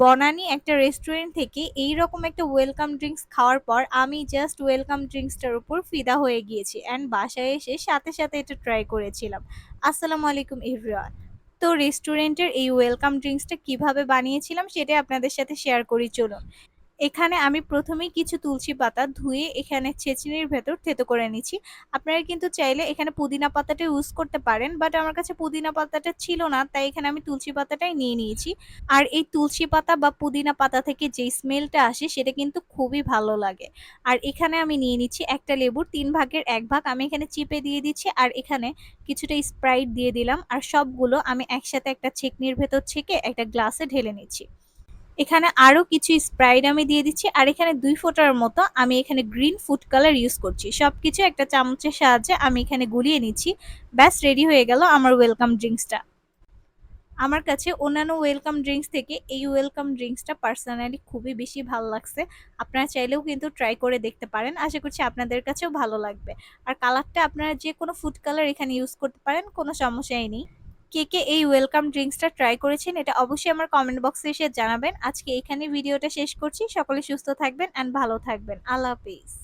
বনানী একটা রেস্টুরেন্ট থেকে এই রকম একটা ওয়েলকাম ড্রিঙ্কস খাওয়ার পর আমি জাস্ট ওয়েলকাম ড্রিঙ্কসটার উপর ফিদা হয়ে গিয়েছি অ্যান্ড বাসায় এসে সাথে সাথে এটা ট্রাই করেছিলাম। আসসালামু আলাইকুম ইভরিওয়ান তো রেস্টুরেন্টের এই ওয়েলকাম ড্রিঙ্কসটা কীভাবে বানিয়েছিলাম সেটাই আপনাদের সাথে শেয়ার করি, চলুন। এখানে আমি প্রথমেই কিছু তুলসী পাতা ধুয়ে এখানে ছেঁচনির ভেতর থেতো করে নিচ্ছি আপনারা কিন্তু চাইলে এখানে পুদিনা পাতাটা ইউজ করতে পারেন বাট আমার কাছে পুদিনা পাতাটা ছিল না, তাই এখানে আমি তুলসী পাতাটাই নিয়ে নিয়েছি। আর এই তুলসী পাতা বা পুদিনা পাতা থেকে যেই স্মেলটা আসে, সেটা কিন্তু খুবই ভালো লাগে। আর এখানে আমি নিয়ে নিচ্ছি একটা লেবুর তিন ভাগের এক ভাগ। আমি এখানে চিপে দিয়ে দিচ্ছি, আর এখানে কিছুটা স্প্রাইট দিয়ে দিলাম। আর সবগুলো আমি একসাথে একটা ছেকনির ভেতর ছেঁকে একটা গ্লাসে ঢেলে নিচ্ছি। এখানে আরও কিছু স্প্রাইট আমি দিয়ে দিচ্ছি, আর এখানে দুই ফোঁটার মতো আমি এখানে গ্রিন ফুড কালার ইউজ করছি। সব কিছু একটা চামচের সাহায্যে আমি এখানে গুলিয়ে নিচ্ছি। ব্যাস রেডি হয়ে গেল আমার ওয়েলকাম ড্রিঙ্কসটা আমার কাছে অন্যান্য ওয়েলকাম ড্রিঙ্কস থেকে এই ওয়েলকাম ড্রিঙ্কসটা পার্সোনালি খুবই বেশি ভালো লাগছে। আপনারা চাইলেও কিন্তু ট্রাই করে দেখতে পারেন। আশা করছি আপনাদের কাছেও ভালো লাগবে। আর কালারটা আপনারা যে কোনো ফুড কালার এখানে ইউজ করতে পারেন, কোনো সমস্যাই নেই। কে কে এই ওয়েলকাম ড্রিঙ্কসটা ট্রাই করেছেন, এটা অবশ্যই আমার কমেন্ট বক্সে এসে জানাবেন। আজকে এখানে ভিডিওটা শেষ করছি। সকলে সুস্থ থাকবেন অ্যান্ড ভালো থাকবেন। আল্লাহ হাফিজ।